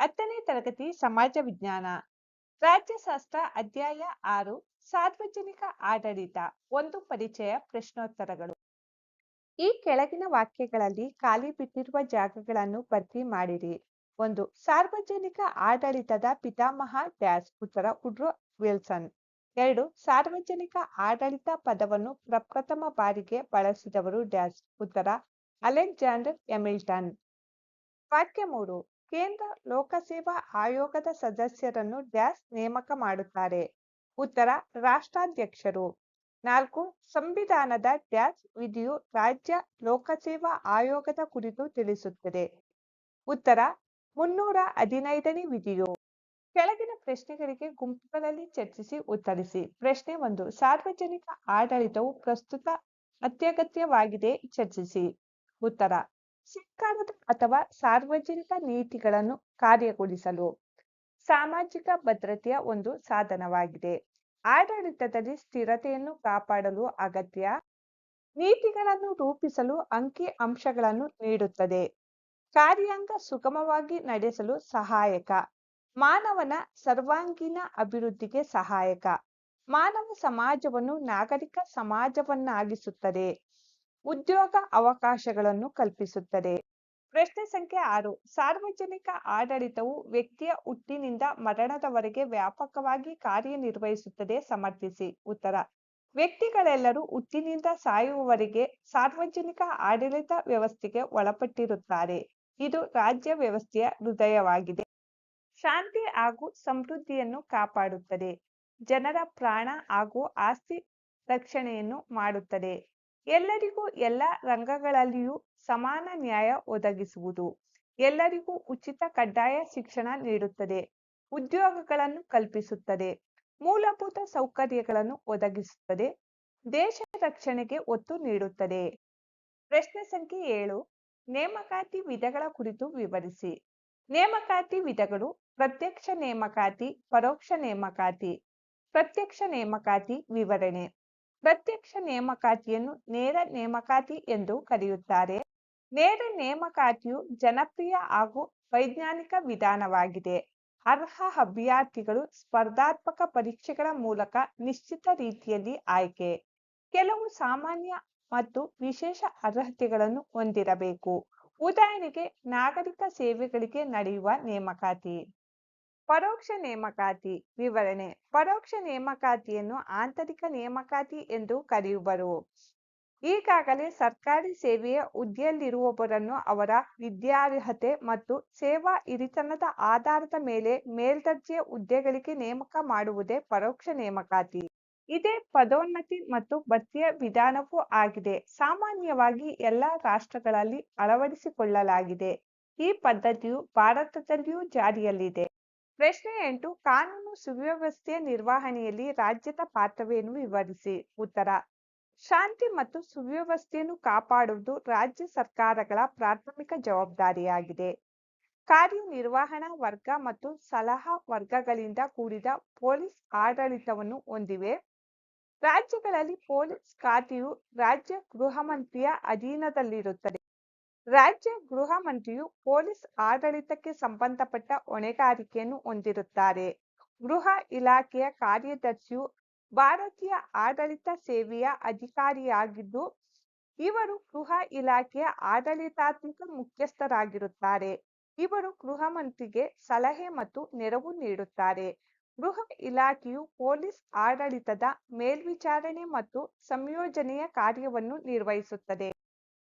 ಹತ್ತನೇ ತರಗತಿ ಸಮಾಜ ವಿಜ್ಞಾನ. ರಾಜ್ಯಶಾಸ್ತ್ರ ಅಧ್ಯಾಯ ಆರು, ಸಾರ್ವಜನಿಕ ಆಡಳಿತ, ಒಂದು ಪರಿಚಯ ಪ್ರಶ್ನೋತ್ತರಗಳು. ಈ ಕೆಳಗಿನ ವಾಕ್ಯಗಳಲ್ಲಿ ಖಾಲಿ ಬಿಟ್ಟಿರುವ ಜಾಗಗಳನ್ನು ಭರ್ತಿ ಮಾಡಿರಿ. ಒಂದು, ಸಾರ್ವಜನಿಕ ಆಡಳಿತದ ಪಿತಾಮಹ ಡ್ಯಾಶ್ ಉತ್ತರ ಉಡ್ರೋ ವಿಲ್ಸನ್. ಎರಡು, ಸಾರ್ವಜನಿಕ ಆಡಳಿತ ಪದವನ್ನು ಪ್ರಪ್ರಥಮ ಬಾರಿಗೆ ಬಳಸಿದವರು ಡ್ಯಾಶ್ ಉತ್ತರ ಅಲೆಕ್ಸಾಂಡರ್ ಎಮಿಲ್ಟನ್ ವಾಕ್ಯ ಮೂರು ಕೇಂದ್ರ ಲೋಕಸೇವಾ ಆಯೋಗದ ಸದಸ್ಯರನ್ನು ಡ್ಯಾಸ್ ನೇಮಕ ಮಾಡುತ್ತಾರೆ. ಉತ್ತರ, ರಾಷ್ಟ್ರಾಧ್ಯಕ್ಷರು. ನಾಲ್ಕು, ಸಂವಿಧಾನದ ಡ್ಯಾಸ್ ವಿಧಿಯು ರಾಜ್ಯ ಲೋಕಸೇವಾ ಆಯೋಗದ ಕುರಿತು ತಿಳಿಸುತ್ತದೆ. ಉತ್ತರ, ಮುನ್ನೂರ ಹದಿನೈದನೇ ವಿಧಿಯು. ಕೆಳಗಿನ ಪ್ರಶ್ನೆಗಳಿಗೆ ಗುಂಪುಗಳಲ್ಲಿ ಚರ್ಚಿಸಿ ಉತ್ತರಿಸಿ. ಪ್ರಶ್ನೆ ಒಂದು, ಸಾರ್ವಜನಿಕ ಆಡಳಿತವು ಪ್ರಸ್ತುತ ಅತ್ಯಗತ್ಯವಾಗಿದೆ, ಚರ್ಚಿಸಿ. ಉತ್ತರ ಸರ್ಕಾರದ ಅಥವಾ ಸಾರ್ವಜನಿಕ ನೀತಿಗಳನ್ನು ಕಾರ್ಯಗೊಳಿಸಲು ಸಾಮಾಜಿಕ ಭದ್ರತೆಯ ಒಂದು ಸಾಧನವಾಗಿದೆ. ಆಡಳಿತದಲ್ಲಿ ಸ್ಥಿರತೆಯನ್ನು ಕಾಪಾಡಲು ಅಗತ್ಯ. ನೀತಿಗಳನ್ನು ರೂಪಿಸಲು ಅಂಕಿ ಅಂಶಗಳನ್ನು ನೀಡುತ್ತದೆ. ಕಾರ್ಯಾಂಗ ಸುಗಮವಾಗಿ ನಡೆಸಲು ಸಹಾಯಕ. ಮಾನವನ ಸರ್ವಾಂಗೀಣ ಅಭಿವೃದ್ಧಿಗೆ ಸಹಾಯಕ. ಮಾನವ ಸಮಾಜವನ್ನು ನಾಗರಿಕ ಸಮಾಜವನ್ನಾಗಿಸುತ್ತದೆ. ಉದ್ಯೋಗ ಅವಕಾಶಗಳನ್ನು ಕಲ್ಪಿಸುತ್ತದೆ. ಪ್ರಶ್ನೆ ಸಂಖ್ಯೆ ಆರು. ಸಾರ್ವಜನಿಕ ಆಡಳಿತವು ವ್ಯಕ್ತಿಯ ಹುಟ್ಟಿನಿಂದ ಮರಣದವರೆಗೆ ವ್ಯಾಪಕವಾಗಿ ಕಾರ್ಯನಿರ್ವಹಿಸುತ್ತದೆ ಸಮರ್ಥಿಸಿ. ಉತ್ತರ. ವ್ಯಕ್ತಿಗಳೆಲ್ಲರೂ ಹುಟ್ಟಿನಿಂದ ಸಾಯುವವರೆಗೆ ಸಾರ್ವಜನಿಕ ಆಡಳಿತ ವ್ಯವಸ್ಥೆಗೆ ಒಳಪಟ್ಟಿರುತ್ತಾರೆ. ಇದು ರಾಜ್ಯ ವ್ಯವಸ್ಥೆಯ ಹೃದಯವಾಗಿದೆ. ಶಾಂತಿ ಹಾಗೂ ಸಮೃದ್ಧಿಯನ್ನು ಕಾಪಾಡುತ್ತದೆ. ಜನರ ಪ್ರಾಣ ಹಾಗೂ ಆಸ್ತಿ ರಕ್ಷಣೆಯನ್ನು ಮಾಡುತ್ತದೆ. ಎಲ್ಲರಿಗೂ ಎಲ್ಲ ರಂಗಗಳಲ್ಲಿಯೂ ಸಮಾನ ನ್ಯಾಯ ಒದಗಿಸುವುದು, ಎಲ್ಲರಿಗೂ ಉಚಿತ ಕಡ್ಡಾಯ ಶಿಕ್ಷಣ ನೀಡುತ್ತದೆ, ಉದ್ಯೋಗಗಳನ್ನು ಕಲ್ಪಿಸುತ್ತದೆ, ಮೂಲಭೂತ ಸೌಕರ್ಯಗಳನ್ನು ಒದಗಿಸುತ್ತದೆ, ದೇಶ ರಕ್ಷಣೆಗೆ ಒತ್ತು ನೀಡುತ್ತದೆ. ಪ್ರಶ್ನೆ ಸಂಖ್ಯೆ ಏಳು, ನೇಮಕಾತಿ ವಿಧಗಳ ಕುರಿತು ವಿವರಿಸಿ. ನೇಮಕಾತಿ ವಿಧಗಳು ಪ್ರತ್ಯಕ್ಷ ನೇಮಕಾತಿ, ಪರೋಕ್ಷ ನೇಮಕಾತಿ, ಪ್ರತ್ಯಕ್ಷ ನೇಮಕಾತಿ ವಿವರಣೆ. ಪ್ರತ್ಯಕ್ಷ ನೇಮಕಾತಿಯನ್ನು ನೇರ ನೇಮಕಾತಿ ಎಂದು ಕರೆಯುತ್ತಾರೆ. ನೇರ ನೇಮಕಾತಿಯು ಜನಪ್ರಿಯ ಹಾಗೂ ವೈಜ್ಞಾನಿಕ ವಿಧಾನವಾಗಿದೆ. ಅರ್ಹ ಅಭ್ಯರ್ಥಿಗಳು ಸ್ಪರ್ಧಾತ್ಮಕ ಪರೀಕ್ಷೆಗಳ ಮೂಲಕ ನಿಶ್ಚಿತ ರೀತಿಯಲ್ಲಿ ಆಯ್ಕೆ. ಕೆಲವು ಸಾಮಾನ್ಯ ಮತ್ತು ವಿಶೇಷ ಅರ್ಹತೆಗಳನ್ನು ಹೊಂದಿರಬೇಕು. ಉದಾಹರಣೆಗೆ, ನಾಗರಿಕ ಸೇವೆಗಳಿಗೆ ನಡೆಯುವ ನೇಮಕಾತಿ. ಪರೋಕ್ಷ ನೇಮಕಾತಿ ವಿವರಣೆ. ಪರೋಕ್ಷ ನೇಮಕಾತಿಯನ್ನು ಆಂತರಿಕ ನೇಮಕಾತಿ ಎಂದು ಕರೆಯುವರು. ಈಗಾಗಲೇ ಸರ್ಕಾರಿ ಸೇವೆಯ ಹುದ್ದೆಯಲ್ಲಿರುವವರನ್ನು ಅವರ ವಿದ್ಯಾರ್ಹತೆ ಮತ್ತು ಸೇವಾ ಹಿರಿತನದ ಆಧಾರದ ಮೇಲೆ ಮೇಲ್ದರ್ಜೆಯ ಹುದ್ದೆಗಳಿಗೆ ನೇಮಕ ಮಾಡುವುದೇ ಪರೋಕ್ಷ ನೇಮಕಾತಿ. ಇದೇ ಪದೋನ್ನತಿ ಮತ್ತು ಬಡ್ತಿಯ ವಿಧಾನವೂ ಆಗಿದೆ. ಸಾಮಾನ್ಯವಾಗಿ ಎಲ್ಲ ರಾಷ್ಟ್ರಗಳಲ್ಲಿ ಅಳವಡಿಸಿಕೊಳ್ಳಲಾಗಿದೆ. ಈ ಪದ್ಧತಿಯು ಭಾರತದಲ್ಲಿಯೂ ಜಾರಿಯಲ್ಲಿದೆ. ಪ್ರಶ್ನೆ ಎಂಟು, ಕಾನೂನು ಸುವ್ಯವಸ್ಥೆಯ ನಿರ್ವಹಣೆಯಲ್ಲಿ ರಾಜ್ಯದ ಪಾತ್ರವೇನು ವಿವರಿಸಿ? ಉತ್ತರ, ಶಾಂತಿ ಮತ್ತು ಸುವ್ಯವಸ್ಥೆಯನ್ನು ಕಾಪಾಡುವುದು ರಾಜ್ಯ ಸರ್ಕಾರಗಳ ಪ್ರಾಥಮಿಕ ಜವಾಬ್ದಾರಿಯಾಗಿದೆ. ಕಾರ್ಯನಿರ್ವಹಣಾ ವರ್ಗ ಮತ್ತು ಸಲಹಾ ವರ್ಗಗಳಿಂದ ಕೂಡಿದ ಪೊಲೀಸ್ ಆಡಳಿತವನ್ನು ಹೊಂದಿವೆ. ರಾಜ್ಯಗಳಲ್ಲಿ ಪೊಲೀಸ್ ಖಾತೆಯು ರಾಜ್ಯ ಗೃಹ ಮಂತ್ರಿಯ ಅಧೀನದಲ್ಲಿರುತ್ತದೆ. ರಾಜ್ಯ ಗೃಹ ಮಂತ್ರಿಯು ಪೊಲೀಸ್ ಆಡಳಿತಕ್ಕೆ ಸಂಬಂಧಪಟ್ಟ ಹೊಣೆಗಾರಿಕೆಯನ್ನು ಹೊಂದಿರುತ್ತಾರೆ. ಗೃಹ ಇಲಾಖೆಯ ಕಾರ್ಯದರ್ಶಿಯು ಭಾರತೀಯ ಆಡಳಿತ ಸೇವೆಯ ಅಧಿಕಾರಿಯಾಗಿದ್ದು, ಇವರು ಗೃಹ ಇಲಾಖೆಯ ಆಡಳಿತಾತ್ಮಕ ಮುಖ್ಯಸ್ಥರಾಗಿರುತ್ತಾರೆ. ಇವರು ಗೃಹ ಮಂತ್ರಿಗೆ ಸಲಹೆ ಮತ್ತು ನೆರವು ನೀಡುತ್ತಾರೆ. ಗೃಹ ಇಲಾಖೆಯು ಪೊಲೀಸ್ ಆಡಳಿತದ ಮೇಲ್ವಿಚಾರಣೆ ಮತ್ತು ಸಂಯೋಜನೆಯ ಕಾರ್ಯವನ್ನು ನಿರ್ವಹಿಸುತ್ತದೆ.